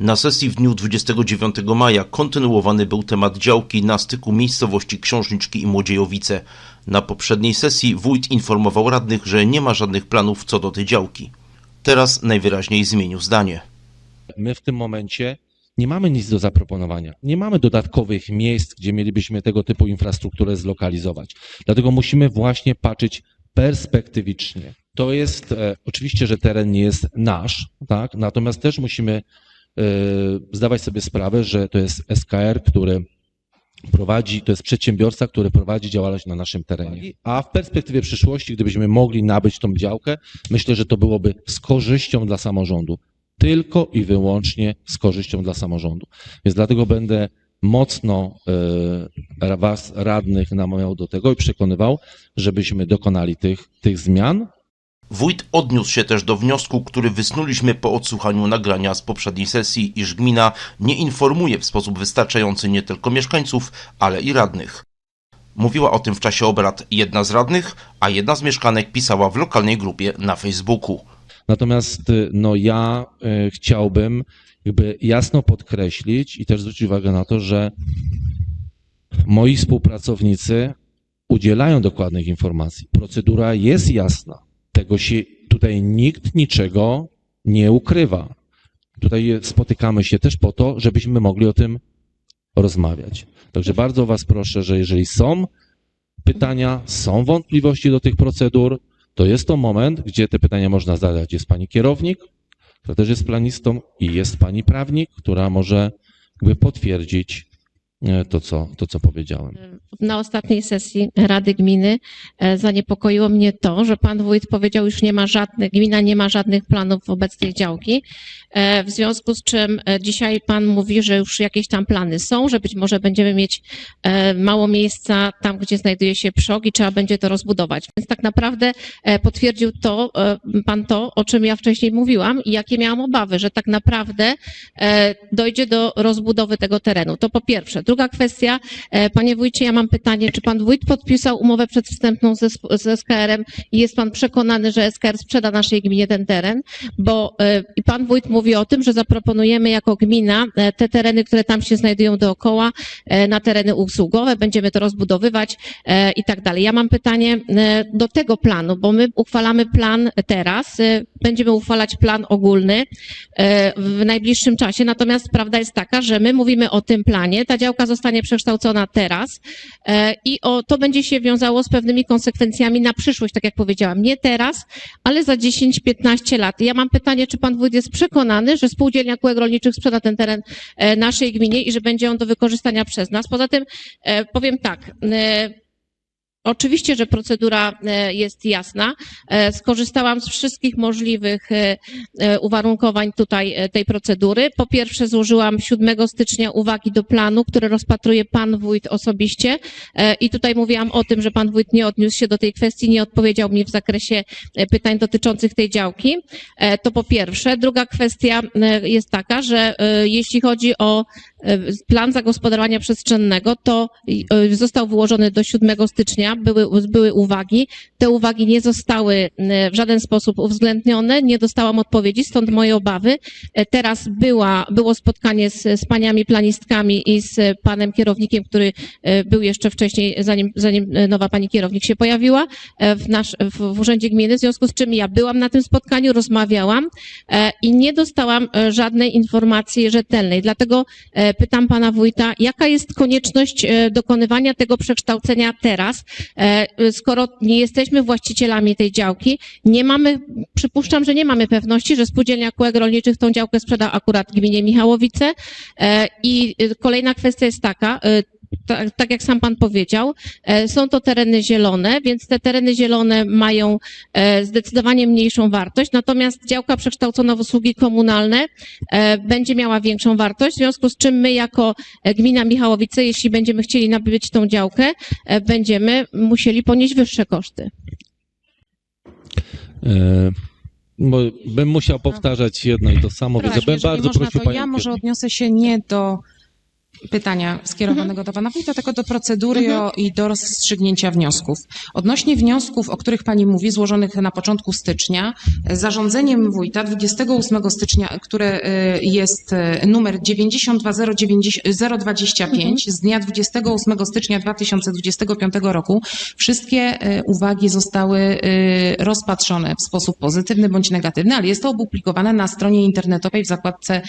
Na sesji w dniu 29 maja kontynuowany był temat działki na styku miejscowości Książniczki i Młodziejowice. Na poprzedniej sesji wójt informował radnych, że nie ma żadnych planów co do tej działki. Teraz najwyraźniej zmienił zdanie. My w tym momencie nie mamy nic do zaproponowania. Nie mamy dodatkowych miejsc, gdzie mielibyśmy tego typu infrastrukturę zlokalizować. Dlatego musimy właśnie patrzeć perspektywicznie. To jest e, oczywiście, że teren nie jest nasz, tak? Natomiast też musimy zdawać sobie sprawę, że to jest SKR, który prowadzi, to jest przedsiębiorca, który prowadzi działalność na naszym terenie. A w perspektywie przyszłości, gdybyśmy mogli nabyć tą działkę, myślę, że to byłoby z korzyścią dla samorządu. Tylko i wyłącznie z korzyścią dla samorządu. Więc dlatego będę mocno e, was radnych namawiał do tego i przekonywał, żebyśmy dokonali tych, tych zmian, Wójt odniósł się też do wniosku, który wysnuliśmy po odsłuchaniu nagrania z poprzedniej sesji, iż gmina nie informuje w sposób wystarczający nie tylko mieszkańców, ale i radnych. Mówiła o tym w czasie obrad jedna z radnych, a jedna z mieszkanek pisała w lokalnej grupie na Facebooku. Natomiast y, no, ja y, chciałbym jakby jasno podkreślić i też zwrócić uwagę na to, że moi współpracownicy udzielają dokładnych informacji. Procedura jest jasna. Tego się tutaj nikt niczego nie ukrywa. Tutaj spotykamy się też po to, żebyśmy mogli o tym rozmawiać. Także bardzo Was proszę, że jeżeli są pytania, są wątpliwości do tych procedur, to jest to moment, gdzie te pytania można zadać. Jest Pani kierownik, która też jest planistą i jest Pani prawnik, która może jakby potwierdzić to, co, to, co powiedziałem. na ostatniej sesji Rady Gminy e, zaniepokoiło mnie to, że pan wójt powiedział, już nie ma żadnych, gmina nie ma żadnych planów wobec tej działki. E, W związku z czym e, dzisiaj pan mówi, że już jakieś tam plany są, że być może będziemy mieć e, mało miejsca tam, gdzie znajduje się przok i trzeba będzie to rozbudować. Więc tak naprawdę e, potwierdził to, e, pan to, o czym ja wcześniej mówiłam i jakie miałam obawy, że tak naprawdę e, dojdzie do rozbudowy tego terenu. To po pierwsze. Druga kwestia, e, panie wójcie, ja mam pytanie, czy pan wójt podpisał umowę przedwstępną ze, sp- z SKR-em i jest pan przekonany, że SKR sprzeda naszej gminie ten teren? Bo e, i pan wójt mówi o tym, że zaproponujemy jako gmina e, te tereny, które tam się znajdują dookoła, na tereny usługowe, będziemy to rozbudowywać i tak dalej. Ja mam pytanie do tego planu, bo my uchwalamy plan teraz, będziemy uchwalać plan ogólny w najbliższym czasie, natomiast prawda jest taka, że my mówimy o tym planie, ta działka zostanie przekształcona teraz e, i o, to będzie się wiązało z pewnymi konsekwencjami na przyszłość, tak jak powiedziałam, nie teraz, ale za 10-15 lat. Ja mam pytanie, czy pan wójt jest przekonany, że spółdzielnia kółek rolniczych sprzeda ten teren e, naszej gminie i że będzie on do wykorzystania przez nas? Poza tym e, powiem tak, Oczywiście, że procedura e, jest jasna. E, Skorzystałam z wszystkich możliwych e, uwarunkowań tutaj tej procedury. Po pierwsze, złożyłam 7 stycznia uwagi do planu, który rozpatruje pan wójt osobiście. I tutaj mówiłam o tym, że pan wójt nie odniósł się do tej kwestii, nie odpowiedział mi w zakresie pytań dotyczących tej działki. To po pierwsze. Druga kwestia jest taka, że jeśli chodzi o plan zagospodarowania przestrzennego, to e, został wyłożony do 7 stycznia, były, były uwagi. Te uwagi nie zostały w żaden sposób uwzględnione, nie dostałam odpowiedzi, stąd moje obawy. E, Teraz była, było spotkanie z, z paniami planistkami i z panem kierownikiem, który e, był jeszcze wcześniej, zanim, zanim nowa pani kierownik się pojawiła w, nasz, w, Urzędzie Gminy, w związku z czym ja byłam na tym spotkaniu, rozmawiałam i nie dostałam żadnej informacji rzetelnej. Dlatego pytam pana wójta, jaka jest konieczność e, dokonywania tego przekształcenia teraz, e, skoro nie jesteśmy właścicielami tej działki, nie mamy, przypuszczam, że nie mamy pewności, że spółdzielnia kółek rolniczych tą działkę sprzeda akurat gminie Michałowice. E, i e, kolejna kwestia jest taka, e, tak, tak jak sam pan powiedział, e, są to tereny zielone, więc te tereny zielone mają e, zdecydowanie mniejszą wartość, natomiast działka przekształcona w usługi komunalne e, będzie miała większą wartość, w związku z czym my jako gmina Michałowice, jeśli będziemy chcieli nabyć tą działkę, będziemy musieli ponieść wyższe koszty. E, Bo bym musiał powtarzać jedno i to samo, więc bym bardzo prosił panią ja może odniosę się nie do pytania skierowanego do pana wójta, tylko do procedury o, i do rozstrzygnięcia wniosków. Odnośnie wniosków, o których pani mówi, złożonych na początku stycznia, zarządzeniem wójta 28 stycznia, które e, jest e, numer 920025 z dnia 28 stycznia 2025 roku, wszystkie e, uwagi zostały rozpatrzone w sposób pozytywny bądź negatywny, ale jest to opublikowane na stronie internetowej w zakładce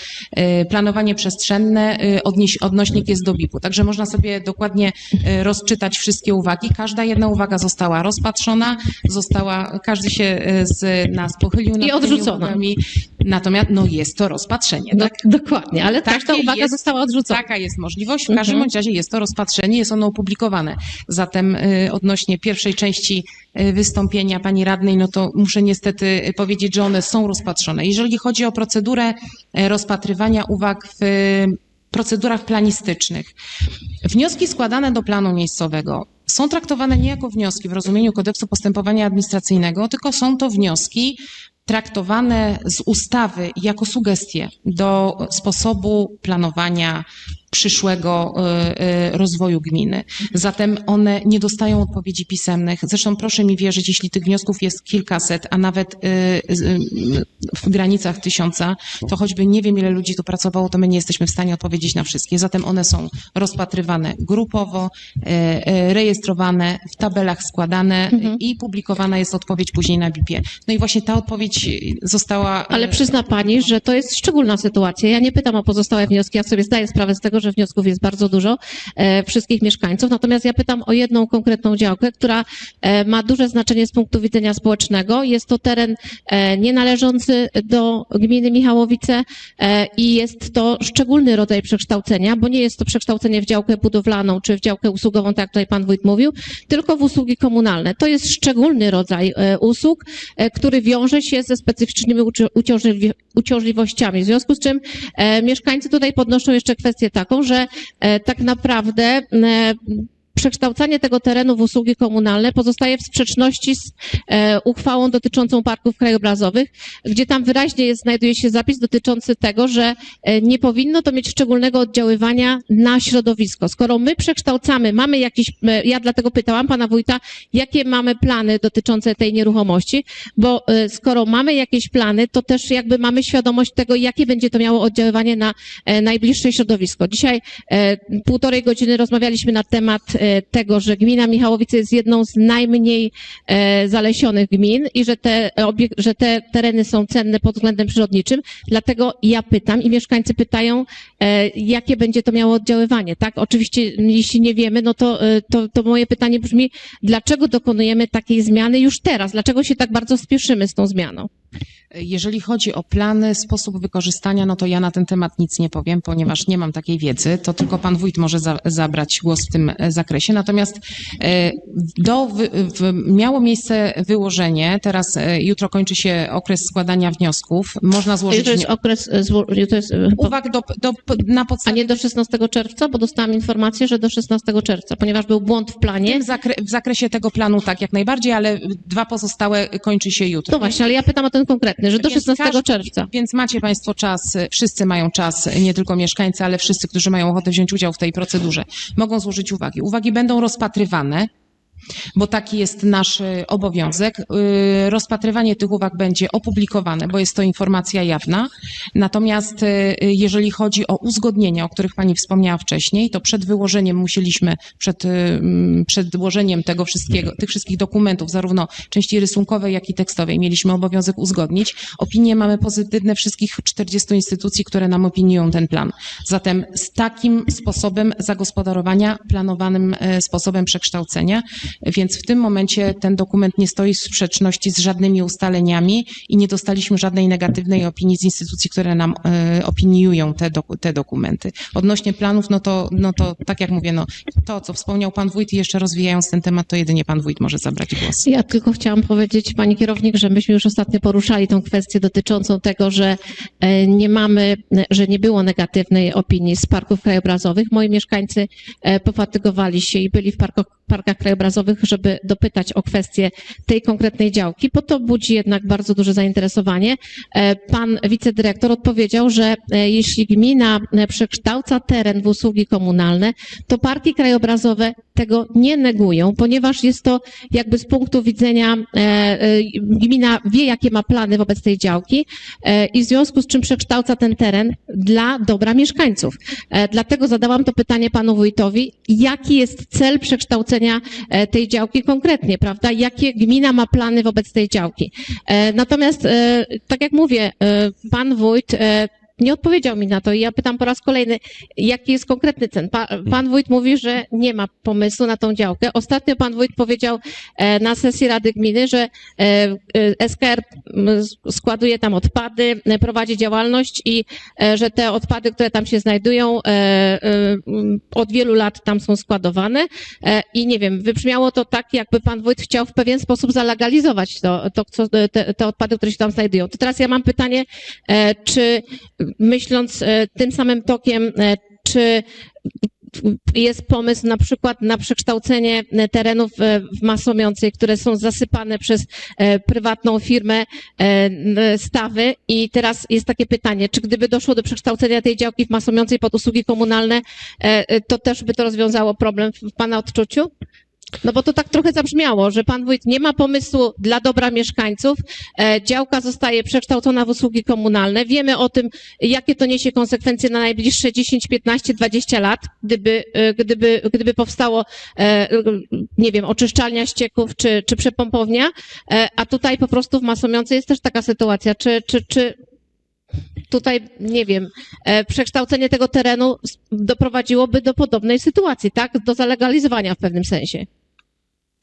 planowanie przestrzenne, e, odnieś, odnośnik jest do BIP-u. Także można sobie dokładnie e, rozczytać wszystkie uwagi. Każda jedna uwaga została rozpatrzona, została, każdy się e, z nas pochylił nad I odrzucona. uwagami. Natomiast no jest to rozpatrzenie, Do, tak? dokładnie, ale Takie każda uwaga jest- została odrzucona. Taka jest możliwość. W każdym Mhm. razie jest to rozpatrzenie, jest ono opublikowane. Zatem y, odnośnie pierwszej części wystąpienia pani radnej, no to muszę niestety powiedzieć, że one są rozpatrzone. Jeżeli chodzi o procedurę rozpatrywania uwag w procedurach planistycznych, wnioski składane do planu miejscowego są traktowane nie jako wnioski w rozumieniu kodeksu postępowania administracyjnego, tylko są to wnioski traktowane z ustawy jako sugestie do sposobu planowania przyszłego y, y, rozwoju gminy. Zatem one nie dostają odpowiedzi pisemnych. Zresztą proszę mi wierzyć, jeśli tych wniosków jest kilkaset, a nawet y, w granicach tysiąca, to choćby nie wiem ile ludzi tu pracowało, to my nie jesteśmy w stanie odpowiedzieć na wszystkie. Zatem one są rozpatrywane grupowo, rejestrowane, w tabelach składane Mhm. i publikowana jest odpowiedź później na BIP-ie. No i właśnie ta odpowiedź została... Ale przyzna pani, że to jest szczególna sytuacja. Ja nie pytam o pozostałe wnioski, ja sobie zdaję sprawę z tego, że wniosków jest bardzo dużo e, wszystkich mieszkańców. Natomiast ja pytam o jedną konkretną działkę, która e, ma duże znaczenie z punktu widzenia społecznego. Jest to teren e, nienależący do gminy Michałowice i jest to szczególny rodzaj przekształcenia, bo nie jest to przekształcenie w działkę budowlaną czy w działkę usługową, tak jak tutaj pan wójt mówił, tylko w usługi komunalne. To jest szczególny rodzaj usług, który wiąże się ze specyficznymi uciążliwościami. W związku z czym mieszkańcy tutaj podnoszą jeszcze kwestię taką, że e, tak naprawdę e, przekształcanie tego terenu w usługi komunalne pozostaje w sprzeczności z e, uchwałą dotyczącą parków krajobrazowych, gdzie tam wyraźnie jest, znajduje się zapis dotyczący tego, że e, nie powinno to mieć szczególnego oddziaływania na środowisko. Skoro my przekształcamy, mamy jakiś, e, ja dlatego pytałam pana wójta, jakie mamy plany dotyczące tej nieruchomości, bo skoro mamy jakieś plany, to też jakby mamy świadomość tego, jakie będzie to miało oddziaływanie na najbliższe środowisko. Dzisiaj półtorej godziny rozmawialiśmy na temat tego, że gmina Michałowice jest jedną z najmniej e, zalesionych gmin i że te, że te tereny są cenne pod względem przyrodniczym. Dlatego ja pytam i mieszkańcy pytają, e, jakie będzie to miało oddziaływanie, tak? Oczywiście, jeśli nie wiemy, no to, e, to, to moje pytanie brzmi, dlaczego dokonujemy takiej zmiany już teraz? Dlaczego się tak bardzo spieszymy z tą zmianą? Jeżeli chodzi o plany, sposób wykorzystania, no to ja na ten temat nic nie powiem, ponieważ nie mam takiej wiedzy. To tylko pan wójt może za, zabrać głos w tym e, zakresie. Natomiast e, do, wy, w, miało miejsce wyłożenie, teraz e, jutro kończy się okres składania wniosków. Można złożyć To jest okres, to jest, uwag do, do, na a podstawie nie do 16 czerwca, bo dostałam informację, że do 16 czerwca, ponieważ był błąd w w, planie. tym zakre, w zakresie tego planu tak jak najbardziej, ale dwa pozostałe kończy się jutro. To właśnie, ale ja pytam o ten konkretny, że do Więc 16 każdy- czerwca. Więc macie Państwo czas, y, wszyscy mają czas, y, nie tylko mieszkańcy, ale wszyscy, którzy mają ochotę wziąć udział w tej procedurze, mogą złożyć uwagi. Uwagi będą rozpatrywane. Bo taki jest nasz y, obowiązek. Y, Rozpatrywanie tych uwag będzie opublikowane, bo jest to informacja jawna. Natomiast y, jeżeli chodzi o uzgodnienia, o których Pani wspomniała wcześniej, to przed wyłożeniem musieliśmy, przed, przed włożeniem tego wszystkiego, tych wszystkich dokumentów, zarówno części rysunkowej, jak i tekstowej, mieliśmy obowiązek uzgodnić. Opinie mamy pozytywne wszystkich 40 instytucji, które nam opiniują ten plan. Zatem z takim sposobem zagospodarowania, planowanym e, sposobem przekształcenia, więc w tym momencie ten dokument nie stoi w sprzeczności z żadnymi ustaleniami i nie dostaliśmy żadnej negatywnej opinii z instytucji, które nam e, opiniują te, te dokumenty. Odnośnie planów, no to, no to tak jak mówię, no, to co wspomniał pan wójt i jeszcze rozwijając ten temat, to jedynie pan wójt może zabrać głos. Ja tylko chciałam powiedzieć, pani kierownik, że myśmy już ostatnio poruszali tą kwestię dotyczącą tego, że e, nie mamy, że nie było negatywnej opinii z parków krajobrazowych. Moi mieszkańcy e, pofatygowali się i byli w parkach, parkach krajobrazowych, żeby dopytać o kwestię tej konkretnej działki, bo to budzi jednak bardzo duże zainteresowanie. E, Pan wicedyrektor odpowiedział, że e, jeśli gmina e, przekształca teren w usługi komunalne, to parki krajobrazowe tego nie negują, ponieważ jest to jakby z punktu widzenia gmina wie, jakie ma plany wobec tej działki i w związku z czym przekształca ten teren dla dobra mieszkańców. Dlatego zadałam to pytanie panu wójtowi, jaki jest cel przekształcenia e, tej działki konkretnie, prawda? Jakie gmina ma plany wobec tej działki? E, Natomiast, e, tak jak mówię, pan wójt nie odpowiedział mi na to i ja pytam po raz kolejny, jaki jest konkretny cel. Pa, pan wójt mówi, że nie ma pomysłu na tą działkę. Ostatnio pan wójt powiedział e, na sesji Rady Gminy, że e, e, SKR składuje tam odpady, prowadzi działalność i że te odpady, które tam się znajdują, od wielu lat tam są składowane i nie wiem, wybrzmiało to tak, jakby pan wójt chciał w pewien sposób zalegalizować to, to te, te odpady, które się tam znajdują. To teraz ja mam pytanie, czy myśląc e, tym samym tokiem, e, czy jest pomysł na przykład na przekształcenie e, terenów w Masomiącej, które są zasypane przez prywatną firmę stawy i teraz jest takie pytanie, czy gdyby doszło do przekształcenia tej działki w Masomiącej pod usługi komunalne, to też by to rozwiązało problem w Pana odczuciu? No bo to tak trochę zabrzmiało, że pan wójt nie ma pomysłu dla dobra mieszkańców, e, działka zostaje przekształcona w usługi komunalne. Wiemy o tym, jakie to niesie konsekwencje na najbliższe 10, 15, 20 lat, gdyby, e, gdyby, gdyby powstało, e, nie wiem, oczyszczalnia ścieków czy, czy przepompownia, a tutaj po prostu w Masomiące jest też taka sytuacja. Czy, czy, czy tutaj, nie wiem, przekształcenie tego terenu doprowadziłoby do podobnej sytuacji, tak? Do zalegalizowania w pewnym sensie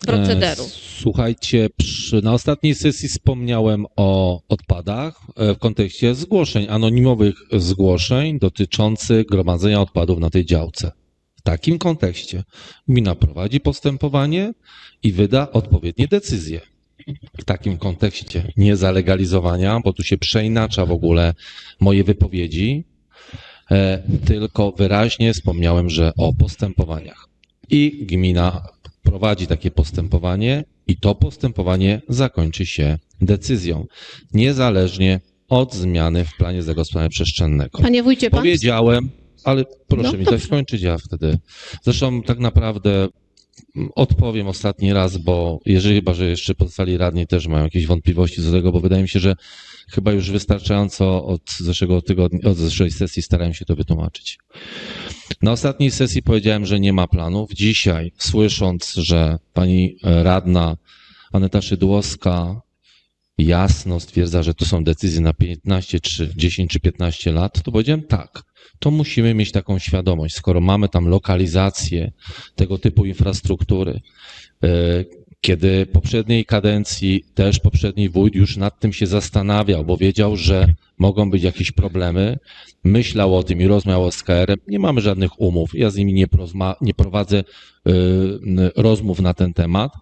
procederu. E, Słuchajcie, przy, na ostatniej sesji wspomniałem o odpadach e, w kontekście zgłoszeń, anonimowych zgłoszeń dotyczących gromadzenia odpadów na tej działce. W takim kontekście gmina prowadzi postępowanie i wyda odpowiednie decyzje. W takim kontekście nie zalegalizowania, bo tu się przeinacza w ogóle moje wypowiedzi, e, tylko wyraźnie wspomniałem, że o postępowaniach. I gmina prowadzi takie postępowanie i to postępowanie zakończy się decyzją, niezależnie od zmiany w planie zagospodarowania przestrzennego. Panie wójcie, pan... Powiedziałem, ale proszę No, mi dać skończyć, ja wtedy. Zresztą tak naprawdę odpowiem ostatni raz, bo jeżeli chyba, że jeszcze pozostali radni też mają jakieś wątpliwości co do tego, bo wydaje mi się, że chyba już wystarczająco od zeszłego tygodnia, od zeszłej sesji starałem się to wytłumaczyć. Na ostatniej sesji powiedziałem, że nie ma planów. Dzisiaj, słysząc, że pani radna Aneta Szydłowska jasno stwierdza, że to są decyzje na 15 czy 10 czy 15 lat, to powiedziałem tak. To musimy mieć taką świadomość, skoro mamy tam lokalizację tego typu infrastruktury, e, kiedy poprzedniej kadencji też poprzedni wójt już nad tym się zastanawiał, bo wiedział, że mogą być jakieś problemy, myślał o tym i rozmawiał z KR-em. Nie mamy żadnych umów, ja z nimi nie, prozma, nie prowadzę y, rozmów na ten temat,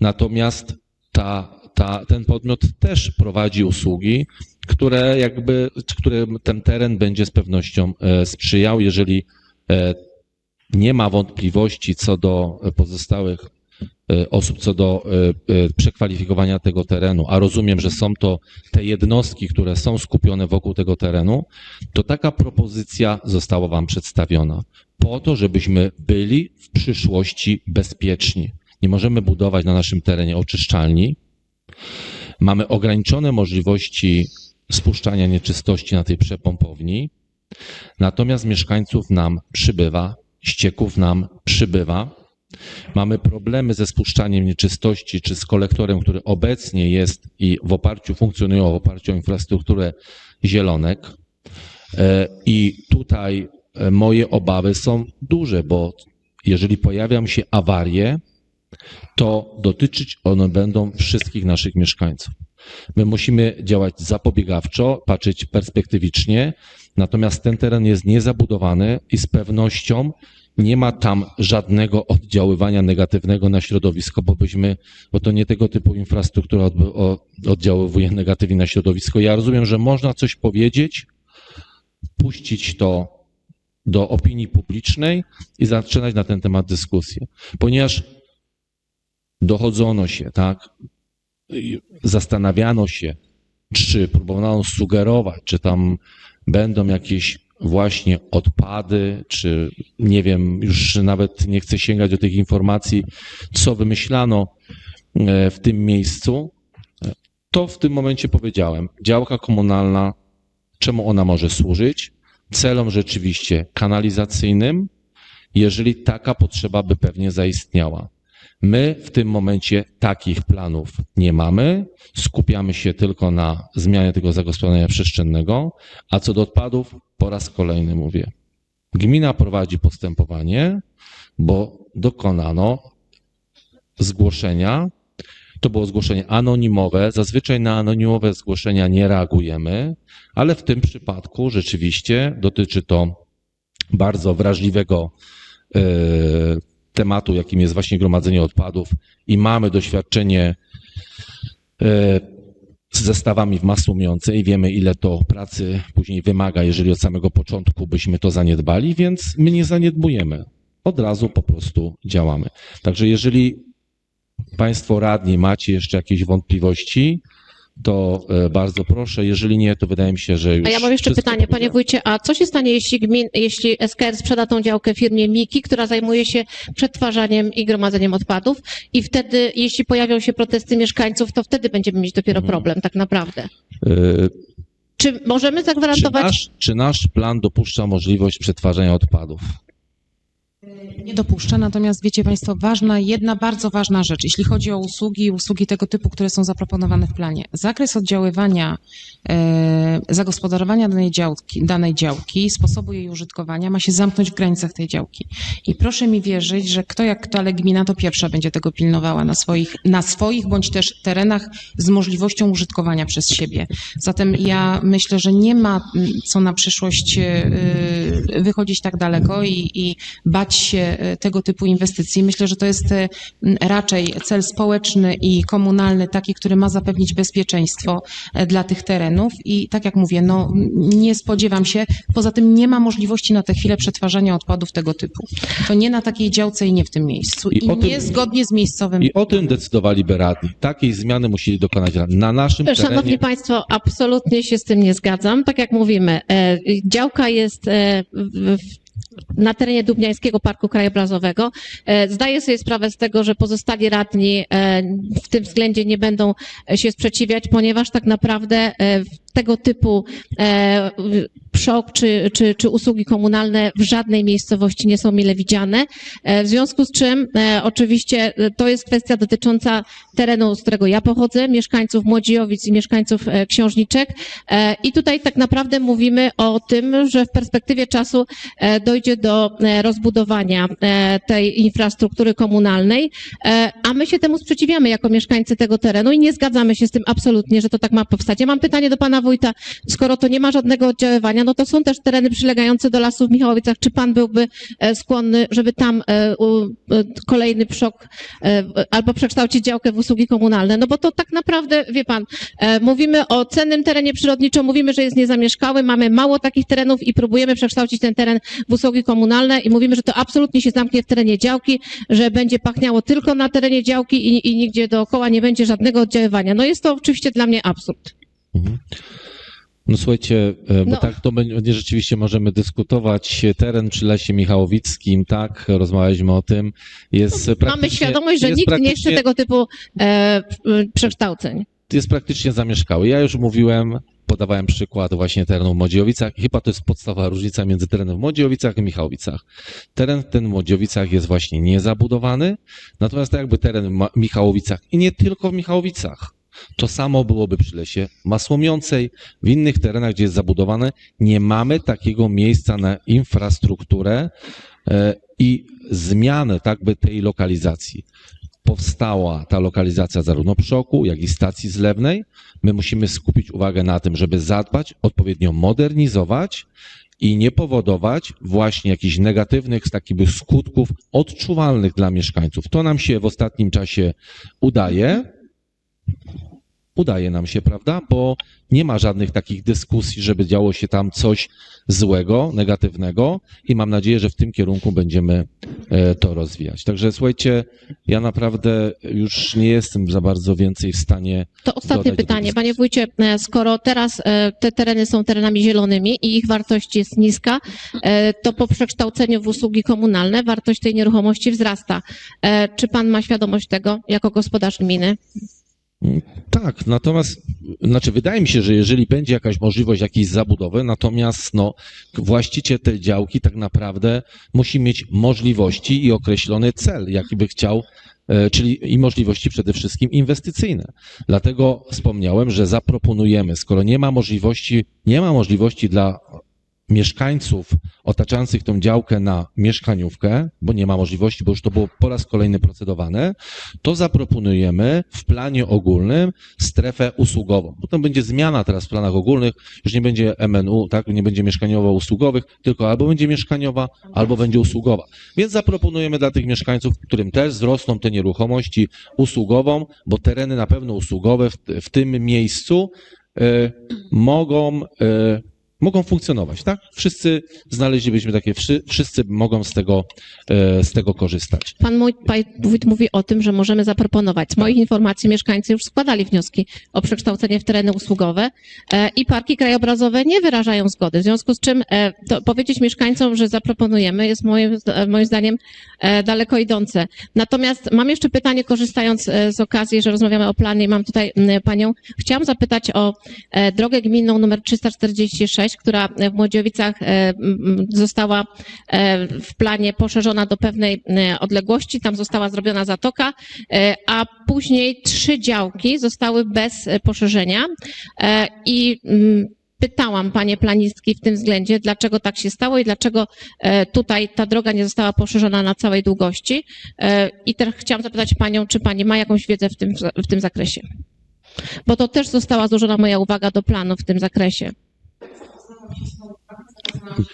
natomiast ta, ta, ten podmiot też prowadzi usługi, które jakby, które ten teren będzie z pewnością e, sprzyjał, jeżeli e, nie ma wątpliwości co do pozostałych e, osób, co do przekwalifikowania tego terenu, a rozumiem, że są to te jednostki, które są skupione wokół tego terenu, to taka propozycja została Wam przedstawiona po to, żebyśmy byli w przyszłości bezpieczni. Nie możemy budować na naszym terenie oczyszczalni. Mamy ograniczone możliwości spuszczania nieczystości na tej przepompowni, natomiast mieszkańców nam przybywa, ścieków nam przybywa. Mamy problemy ze spuszczaniem nieczystości, czy z kolektorem, który obecnie jest i w oparciu, funkcjonuje w oparciu o infrastrukturę zielonek. E, I tutaj e, moje obawy są duże, bo jeżeli pojawią się awarie, to dotyczyć one będą wszystkich naszych mieszkańców. My musimy działać zapobiegawczo, patrzeć perspektywicznie, natomiast ten teren jest niezabudowany i z pewnością nie ma tam żadnego oddziaływania negatywnego na środowisko, bo byśmy, bo to nie tego typu infrastruktura oddziaływuje negatywnie na środowisko. Ja rozumiem, że można coś powiedzieć, puścić to do opinii publicznej i zaczynać na ten temat dyskusję. Ponieważ dochodzono się, tak, zastanawiano się, czy próbowano sugerować, czy tam będą jakieś właśnie odpady, czy nie wiem, już nawet nie chcę sięgać do tych informacji, co wymyślano e, w tym miejscu, to w tym momencie powiedziałem, działka komunalna, czemu ona może służyć? Celom rzeczywiście kanalizacyjnym, jeżeli taka potrzeba by pewnie zaistniała. My w tym momencie takich planów nie mamy. Skupiamy się tylko na zmianie tego zagospodarowania przestrzennego, a co do odpadów, po raz kolejny mówię. Gmina prowadzi postępowanie, bo dokonano zgłoszenia. To było zgłoszenie anonimowe. Zazwyczaj na anonimowe zgłoszenia nie reagujemy, ale w tym przypadku rzeczywiście dotyczy to bardzo wrażliwego e, tematu, jakim jest właśnie gromadzenie odpadów i mamy doświadczenie e, z zestawami w masłomiące i wiemy, ile to pracy później wymaga, jeżeli od samego początku byśmy to zaniedbali, więc my nie zaniedbujemy. Od razu po prostu działamy. Także jeżeli Państwo radni macie jeszcze jakieś wątpliwości, to e, bardzo proszę. Jeżeli nie, to wydaje mi się, że już. A ja mam jeszcze pytanie, panie wójcie, a co się stanie, jeśli, gmin, jeśli SKR sprzeda tą działkę firmie Miki, która zajmuje się przetwarzaniem i gromadzeniem odpadów i wtedy, jeśli pojawią się protesty mieszkańców, to wtedy będziemy mieć dopiero Mhm. problem tak naprawdę. E, Czy możemy Czy zagwarantować, nasz, czy nasz plan dopuszcza możliwość przetwarzania odpadów? Nie dopuszcza, natomiast wiecie Państwo, ważna, jedna bardzo ważna rzecz, jeśli chodzi o usługi, usługi tego typu, które są zaproponowane w planie. Zakres oddziaływania, e, zagospodarowania danej działki, danej działki, sposobu jej użytkowania ma się zamknąć w granicach tej działki. I proszę mi wierzyć, że kto jak kto, ale gmina to pierwsza będzie tego pilnowała na swoich, na swoich bądź też terenach z możliwością użytkowania przez siebie. Zatem ja myślę, że nie ma mm, co na przyszłość e, wychodzić tak daleko i, i bać się e, tego typu inwestycji. Myślę, że to jest e, raczej cel społeczny i komunalny, taki, który ma zapewnić bezpieczeństwo e, dla tych terenów i tak jak mówię, no nie spodziewam się, poza tym nie ma możliwości na tę chwilę przetwarzania odpadów tego typu. To nie na takiej działce i nie w tym miejscu I i, o tym- nie zgodnie z miejscowym I o tym decydowaliby radni. Takiej zmiany musieli dokonać. Na naszym Szanowni terenie. Państwo, absolutnie się z tym nie zgadzam. Tak jak mówimy, e, działka jest e, w, w, na terenie Dubniańskiego Parku Krajobrazowego. E, Zdaję sobie sprawę z tego, że pozostali radni e, w tym względzie nie będą się sprzeciwiać, ponieważ tak naprawdę e, tego typu PSZOK czy, czy, czy usługi komunalne w żadnej miejscowości nie są mile widziane. W związku z czym oczywiście to jest kwestia dotycząca terenu, z którego ja pochodzę, mieszkańców Młodziejowic i mieszkańców Książniczek. I tutaj tak naprawdę mówimy o tym, że w perspektywie czasu dojdzie do e, rozbudowania e, tej infrastruktury komunalnej, e, a my się temu sprzeciwiamy jako mieszkańcy tego terenu i nie zgadzamy się z tym absolutnie, że to tak ma powstać. Ja mam pytanie do pana wójta, skoro to nie ma żadnego oddziaływania, no to są też tereny przylegające do lasów w Michałowicach. Czy pan byłby skłonny, żeby tam kolejny przok albo przekształcić działkę w usługi komunalne? No bo to tak naprawdę, wie pan, mówimy o cennym terenie przyrodniczym, mówimy, że jest niezamieszkały, mamy mało takich terenów i próbujemy przekształcić ten teren w usługi komunalne i mówimy, że to absolutnie się zamknie w terenie działki, że będzie pachniało tylko na terenie działki i, i nigdzie dookoła nie będzie żadnego oddziaływania. No jest to oczywiście dla mnie absurd. Mhm. No słuchajcie, e, bo No. tak to będzie rzeczywiście możemy dyskutować. Teren przy Lesie Michałowickim, tak, rozmawialiśmy o tym. Jest Mamy praktycznie- świadomość, że nikt nie chce tego typu e, przekształceń. jest praktycznie zamieszkały. Ja już mówiłem, podawałem przykład właśnie terenu w Młodziejowicach i chyba to jest podstawowa różnica między terenem w Młodziejowicach i Michałowicach. Teren ten w Młodziejowicach jest właśnie niezabudowany, natomiast tak jakby teren w Michałowicach i nie tylko w Michałowicach. To samo byłoby przy lesie Masłomiącej, w innych terenach, gdzie jest zabudowane, nie mamy takiego miejsca na infrastrukturę e, i zmianę tak by tej lokalizacji powstała ta lokalizacja zarówno przoku, jak i stacji zlewnej. My musimy skupić uwagę na tym, żeby zadbać, odpowiednio modernizować i nie powodować właśnie jakichś negatywnych takich skutków odczuwalnych dla mieszkańców. To nam się w ostatnim czasie udaje. Udaje nam się, prawda? Bo nie ma żadnych takich dyskusji, żeby działo się tam coś złego, negatywnego i mam nadzieję, że w tym kierunku będziemy e, to rozwijać. Także słuchajcie, ja naprawdę już nie jestem za bardzo więcej w stanie To ostatnie pytanie. Panie wójcie, e, skoro teraz e, te tereny są terenami zielonymi i ich wartość jest niska, to po przekształceniu w usługi komunalne wartość tej nieruchomości wzrasta. Czy pan ma świadomość tego jako gospodarz gminy? Tak, natomiast, znaczy wydaje mi się, że jeżeli będzie jakaś możliwość jakiejś zabudowy, natomiast no, właściciel tej działki tak naprawdę musi mieć możliwości i określony cel, jaki by chciał, e, czyli i możliwości przede wszystkim inwestycyjne. Dlatego wspomniałem, że zaproponujemy, skoro nie ma możliwości, nie ma możliwości dla mieszkańców otaczających tą działkę na mieszkaniówkę, bo nie ma możliwości, bo już to było po raz kolejny procedowane, to zaproponujemy w planie ogólnym strefę usługową. Potem będzie zmiana teraz w planach ogólnych, już nie będzie MNU, tak, nie będzie mieszkaniowo-usługowych, tylko albo będzie mieszkaniowa, albo będzie usługowa. Więc zaproponujemy dla tych mieszkańców, którym też wzrosną te nieruchomości usługową, bo tereny na pewno usługowe w, w tym miejscu e, mogą e, mogą funkcjonować, tak? Wszyscy znaleźlibyśmy takie, wszy- wszyscy mogą z tego, e, z tego korzystać. Pan wójt mówi o tym, że możemy zaproponować. Z moich informacji mieszkańcy już składali wnioski o przekształcenie w tereny usługowe e, i parki krajobrazowe nie wyrażają zgody. W związku z czym e, powiedzieć mieszkańcom, że zaproponujemy jest moim, moim zdaniem daleko idące. Natomiast mam jeszcze pytanie, korzystając z okazji, że rozmawiamy o planie i mam tutaj panią. Chciałam zapytać o drogę gminną numer 346, która w Młodziewicach e, została e, w planie poszerzona do pewnej e, odległości, tam została zrobiona zatoka, a później trzy działki zostały bez poszerzenia i pytałam panie planistki w tym względzie, dlaczego tak się stało i dlaczego tutaj ta droga nie została poszerzona na całej długości. I teraz chciałam zapytać panią, czy pani ma jakąś wiedzę w tym, w tym zakresie? Bo to też została złożona moja uwaga do planu w tym zakresie.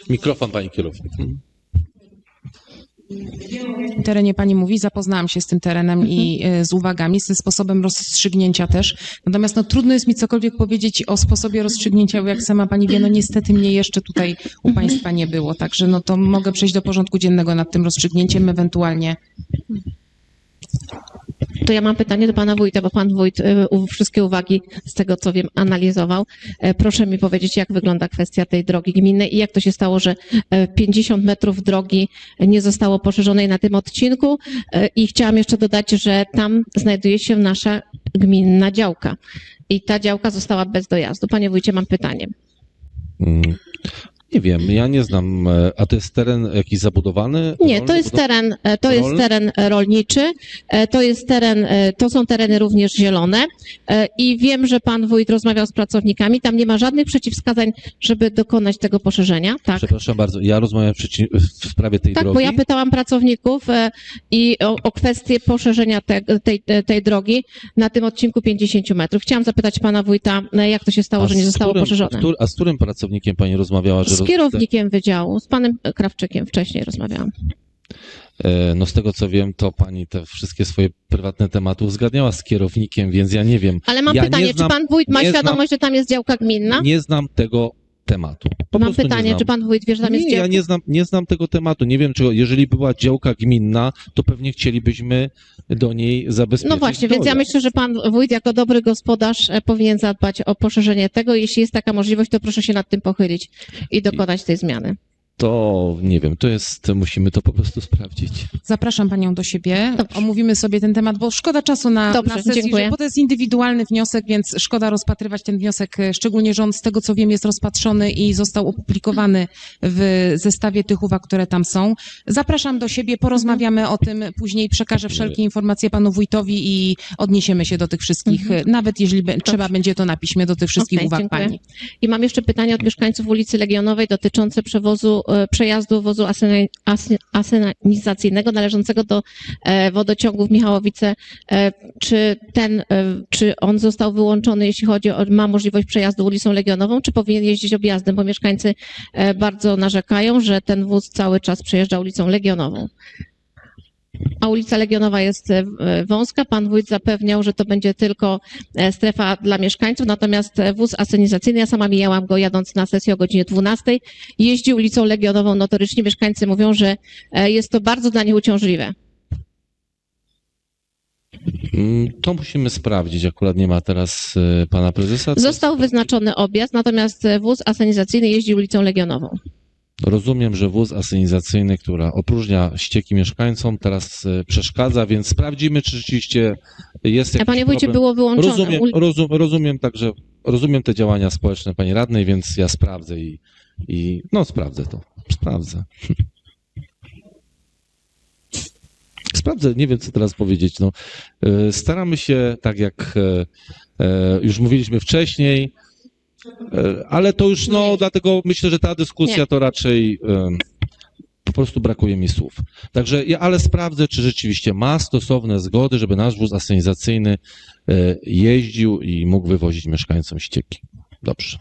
Mikrofon, pani kierownik. W terenie pani mówi, zapoznałam się z tym terenem i e, z uwagami, z tym sposobem rozstrzygnięcia też. Natomiast no, trudno jest mi cokolwiek powiedzieć o sposobie rozstrzygnięcia, bo jak sama pani wie, no niestety mnie jeszcze tutaj u państwa nie było. Także no to mogę przejść do porządku dziennego nad tym rozstrzygnięciem, ewentualnie To ja mam pytanie do pana wójta, bo pan wójt y, wszystkie uwagi z tego, co wiem, analizował. E, Proszę mi powiedzieć, jak wygląda kwestia tej drogi gminnej i jak to się stało, że e, 50 metrów drogi nie zostało poszerzonej na tym odcinku. E, I chciałam jeszcze dodać, że tam znajduje się nasza gminna działka. I ta działka została bez dojazdu. Panie wójcie, mam pytanie. Nie wiem, ja nie znam, e, a to jest teren jakiś zabudowany? Nie, to jest teren, e, to jest teren e, rolniczy, e, to jest teren, e, to są tereny również zielone e, i wiem, że pan wójt rozmawiał z pracownikami, tam nie ma żadnych przeciwwskazań, żeby dokonać tego poszerzenia, tak? Przepraszam bardzo, ja rozmawiam w sprawie tej Tak, drogi. bo ja pytałam pracowników e, i o, o kwestię poszerzenia te, tej, tej drogi na tym odcinku 50 metrów. Chciałam zapytać pana wójta, e, jak to się stało, A że nie zostało którym- poszerzone. któr- A z którym pracownikiem pani rozmawiała? Że Z kierownikiem wydziału, z panem Krawczykiem wcześniej rozmawiałam. E, No z tego co wiem, to pani te wszystkie swoje prywatne tematy uzgadniała z kierownikiem, więc ja nie wiem. Ale mam Ja nie pytanie, znam- czy pan wójt ma nie znam- świadomość, że tam jest działka gminna? Nie znam tego tematu. Po Mam pytanie, czy pan wójt wie, że tam jest nie, ja działka? nie znam, nie znam tego tematu. Nie wiem, czy jeżeli była działka gminna, to pewnie chcielibyśmy do niej zabezpieczyć. No właśnie, więc ja myślę, że pan wójt jako dobry gospodarz e, powinien zadbać o poszerzenie tego. Jeśli jest taka możliwość, to proszę się nad tym pochylić i dokonać tej zmiany. To nie wiem, to jest, musimy to po prostu sprawdzić. zapraszam panią do siebie. Dobrze. Omówimy sobie ten temat, bo szkoda czasu na, Dobrze, na sesję, dziękuję. że- bo to jest indywidualny wniosek, więc szkoda rozpatrywać ten wniosek, e, szczególnie że on z tego co wiem jest rozpatrzony i został opublikowany w zestawie tych uwag, które tam są. Zapraszam do siebie, porozmawiamy o tym, później przekażę wszelkie informacje panu wójtowi i odniesiemy się do tych wszystkich, e, nawet jeżeli be, trzeba będzie to na piśmie, do tych wszystkich Okej, uwag dziękuję. pani. I mam jeszcze pytanie od mieszkańców ulicy Legionowej dotyczące przewozu, przejazdu wozu asynizacyjnego należącego do e, wodociągów Michałowice. E, Czy ten, e, czy on został wyłączony, jeśli chodzi o, ma możliwość przejazdu ulicą Legionową, czy powinien jeździć objazdem, bo mieszkańcy e, bardzo narzekają, że ten wóz cały czas przejeżdża ulicą Legionową. A ulica Legionowa jest e, wąska. Pan wójt zapewniał, że to będzie tylko e, strefa dla mieszkańców, natomiast e, wóz asenizacyjny, ja sama mijałam go jadąc na sesję o godzinie 12, jeździ ulicą Legionową notorycznie. Mieszkańcy mówią, że e, jest to bardzo dla nich uciążliwe. Mm, To musimy sprawdzić. Akurat nie ma teraz e, pana prezesa. Został wyznaczony objazd, natomiast e, wóz asenizacyjny jeździ ulicą Legionową. Rozumiem, że wóz asynizacyjny, która opróżnia ścieki mieszkańcom, teraz e, przeszkadza, więc sprawdzimy, czy rzeczywiście jest A jakiś panie wójcie, problem. było wyłączone. Rozumiem, rozum, rozumiem także, rozumiem te działania społeczne pani radnej, więc ja sprawdzę i, i no sprawdzę to, sprawdzę. Sprawdzę, nie wiem co teraz powiedzieć. No, E, staramy się, tak jak e, już mówiliśmy wcześniej, ale to już, no, dlatego myślę, że ta dyskusja Nie. to raczej e, po prostu brakuje mi słów. Także ja, ale sprawdzę, czy rzeczywiście ma stosowne zgody, żeby nasz wóz asynizacyjny e, jeździł i mógł wywozić mieszkańcom ścieki. Dobrze.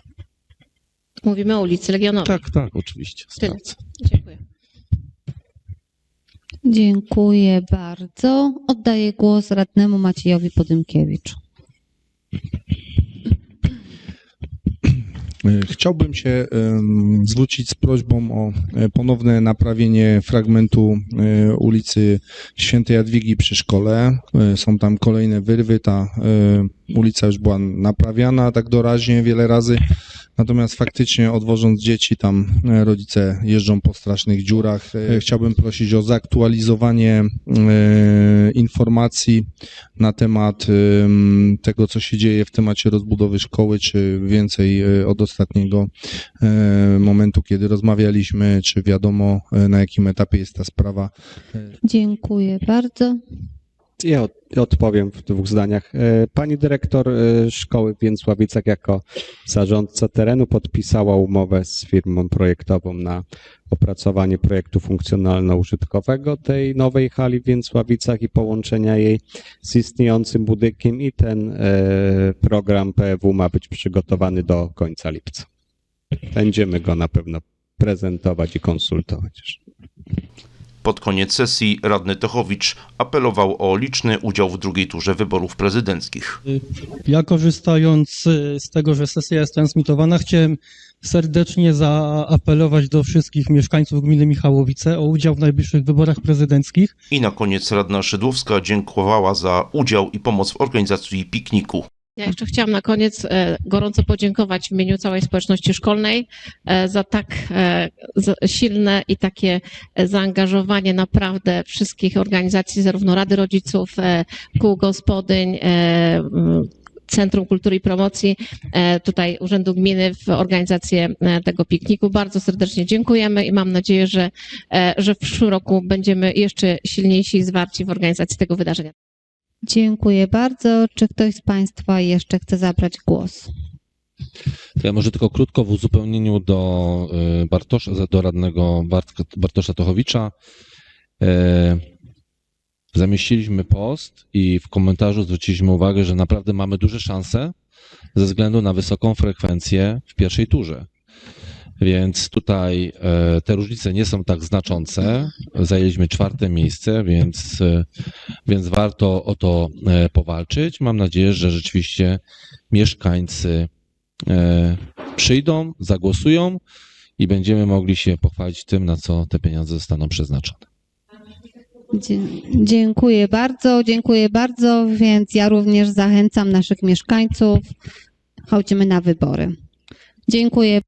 Mówimy o ulicy Legionowej. Tak, tak, oczywiście. Sprawdzę. Dziękuję. Dziękuję bardzo. Oddaję głos radnemu Maciejowi Podymkiewicz. Chciałbym się zwrócić z prośbą o e, ponowne naprawienie fragmentu e, ulicy Świętej Jadwigi przy szkole. E, Są tam kolejne wyrwy. Ta ulica już była naprawiana tak doraźnie wiele razy. Natomiast faktycznie odwożąc dzieci tam rodzice jeżdżą po strasznych dziurach. Chciałbym prosić o zaktualizowanie informacji na temat em, tego, co się dzieje w temacie rozbudowy szkoły, czy więcej od ostatniego e, momentu, kiedy rozmawialiśmy, czy wiadomo, e, na jakim etapie jest ta sprawa. Dziękuję bardzo. Ja od, odpowiem w dwóch zdaniach. E, Pani dyrektor e, szkoły w Więcławicach jako zarządca terenu podpisała umowę z firmą projektową na opracowanie projektu funkcjonalno-użytkowego tej nowej hali w Więcławicach i połączenia jej z istniejącym budynkiem i ten e, program PW ma być przygotowany do końca lipca. Będziemy go na pewno prezentować i konsultować. Pod koniec sesji radny Tochowicz apelował o liczny udział w drugiej turze wyborów prezydenckich. Ja korzystając y, z tego, że sesja jest transmitowana, chciałem serdecznie zaapelować do wszystkich mieszkańców gminy Michałowice o udział w najbliższych wyborach prezydenckich. I na koniec radna Szydłowska dziękowała za udział i pomoc w organizacji pikniku. Ja jeszcze chciałam na koniec e, gorąco podziękować w imieniu całej społeczności szkolnej e, za tak e, silne i takie zaangażowanie naprawdę wszystkich organizacji, zarówno Rady Rodziców, kół gospodyń, Centrum Kultury i Promocji, tutaj Urzędu Gminy w organizację tego pikniku. Bardzo serdecznie dziękujemy i mam nadzieję, że, że w przyszłym roku będziemy jeszcze silniejsi i zwarci w organizacji tego wydarzenia. Dziękuję bardzo. Czy ktoś z Państwa jeszcze chce zabrać głos? Ja może tylko krótko w uzupełnieniu do y, Bartosza, do radnego Bart, Bartosza Tochowicza. E, Zamieściliśmy post i w komentarzu zwróciliśmy uwagę, że naprawdę mamy duże szanse ze względu na wysoką frekwencję w pierwszej turze. Więc tutaj e, te różnice nie są tak znaczące. Zajęliśmy czwarte miejsce, więc, e, więc warto o to e, powalczyć. Mam nadzieję, że rzeczywiście mieszkańcy przyjdą, zagłosują i będziemy mogli się pochwalić tym, na co te pieniądze zostaną przeznaczone. Dziękuję bardzo, dziękuję bardzo, więc ja również zachęcam naszych mieszkańców. Chodzimy na wybory. Dziękuję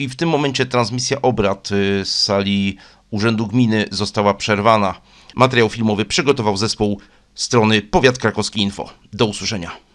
I w tym momencie transmisja obrad y, z sali Urzędu Gminy została przerwana. Materiał filmowy przygotował zespół strony Powiat Krakowski Info. Do usłyszenia.